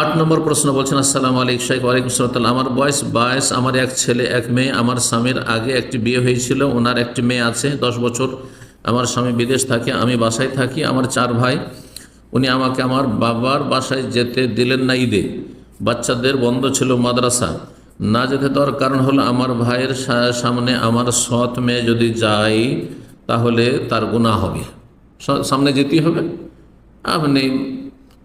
আট নম্বর প্রশ্ন বলছেন, আসসালামু আলাইকুম শাইখ, ওয়ালাইকুম সালাম আমার বয়স বাইশ, আমার এক ছেলে, এক মেয়ে, আমার স্বামীর আগে একটি বিয়ে হয়েছিল, ওনার একটি মেয়ে আছে, দশ বছর। আমার স্বামী বিদেশ থাকে, আমি বাসায় থাকি, আমার চার ভাই। উনি আমাকে আমার বাবার বাসায় যেতে দিলেন না ঈদে। বাচ্চাদের বন্ধ ছিল মাদ্রাসা। না যেতে দেওয়ার কারণ হলো আমার ভাইয়ের সামনে আমার সৎ মেয়ে যদি যায়, তাহলে তার গুণা হবে। সামনে যেতেই হবে। আপনি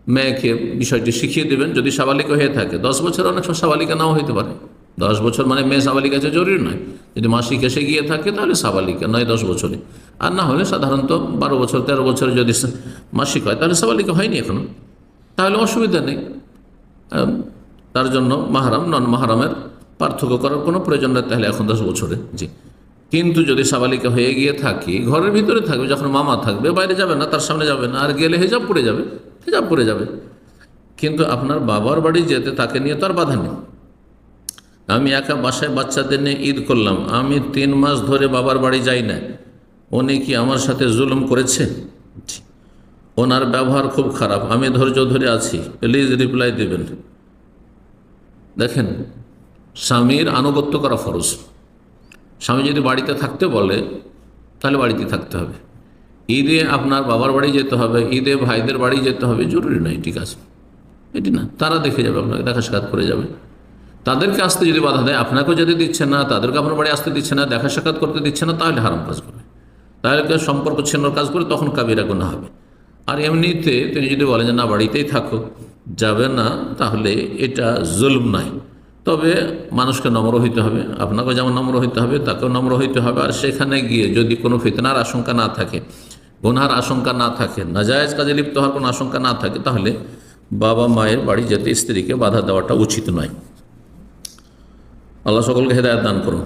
মেয়েকে বিষয়টি শিখিয়ে দেবেন, যদি সাবালিকা হয়ে থাকে। দশ বছর অনেক সময় সাবালিকা নাও হইতে পারে। দশ বছর মানে মেয়ে সাবালিকা আছে, জরুরি নয়। যদি মাসিক এসে গিয়ে থাকে, তাহলে সাবালিকা, নয় দশ বছরে। আর না হলে সাধারণত বারো বছর, তেরো বছরে যদি মাসিক হয় তাহলে সাবালিকা হয়নি এখনও। তাহলে অসুবিধা নেই। তার জন্য মাহারাম, নন মাহারামের পার্থক্য করার কোনো প্রয়োজন নেই, তাহলে এখন দশ বছরে। জি। কিন্তু যদি সাবালিকা হয়ে গিয়ে থাকি, ঘরের ভিতরে থাকবে, যখন মামা থাকবে, বাইরে যাবে না, তার সামনে যাবে না, আর গেলে হেজাব পড়ে যাবে। হেজাব পড়ে যাবে। কিন্তু আপনার বাবার বাড়ি যেতে তাকে নিয়ে তো আর বাধা নেই। আমি একা বাসায় বাচ্চাদের নিয়ে ঈদ করলাম। আমি তিন মাস ধরে বাবার বাড়ি যাই না। উনি কি আমার সাথে জুলুম করেছে? ওনার ব্যবহার খুব খারাপ। আমি ধৈর্য ধরে আছি। প্লিজ রিপ্লাই দেবেন। দেখেন, স্বামীর আনুগত্য করা ফরজ। স্বামী যদি বাড়িতে থাকতে বলে, তাহলে বাড়িতে থাকতে হবে। ঈদে আপনার বাবার বাড়ি যেতে হবে, ঈদে ভাইদের বাড়ি যেতে হবে, জরুরি নয় ঠিক আছে? এটি না, তারা দেখে যাবে, আপনাকে দেখা সাক্ষাৎ করে যাবে। তাদেরকে আসতে যদি বাধা দেয়, আপনাকেও যদি দিচ্ছে না, তাদেরকে আপনার বাড়ি আসতে দিচ্ছে না দেখা সাক্ষাৎ করতে দিচ্ছে না, তাহলে হারাম কাজ করবে। তাহলে সম্পর্ক ছিন্ন কাজ করে তখন কাবিরা গোনা হবে। আর এমনিতে তিনি যদি বলেন যে, না, বাড়িতেই থাকো, যাবে না, তাহলে এটা জুলুম নাই। তবে মানুষকে নম্র হইতে হবে, আপনাকেও যেমন নম্র হইতে হবে, তাকেও নম্র হইতে হবে। আর সেখানে গিয়ে যদি কোনো ফিতনার আশঙ্কা না থাকে গুনহার আশঙ্কা না থাকে, নাজায়জ কাজে লিপ্ত হওয়ার কোনো আশঙ্কা না থাকে, তাহলে বাবা মায়ের বাড়ি যেতে স্ত্রীকে বাধা দেওয়াটা উচিত নয়। আল্লাহ সকলকে হেদায়ত দান করুন।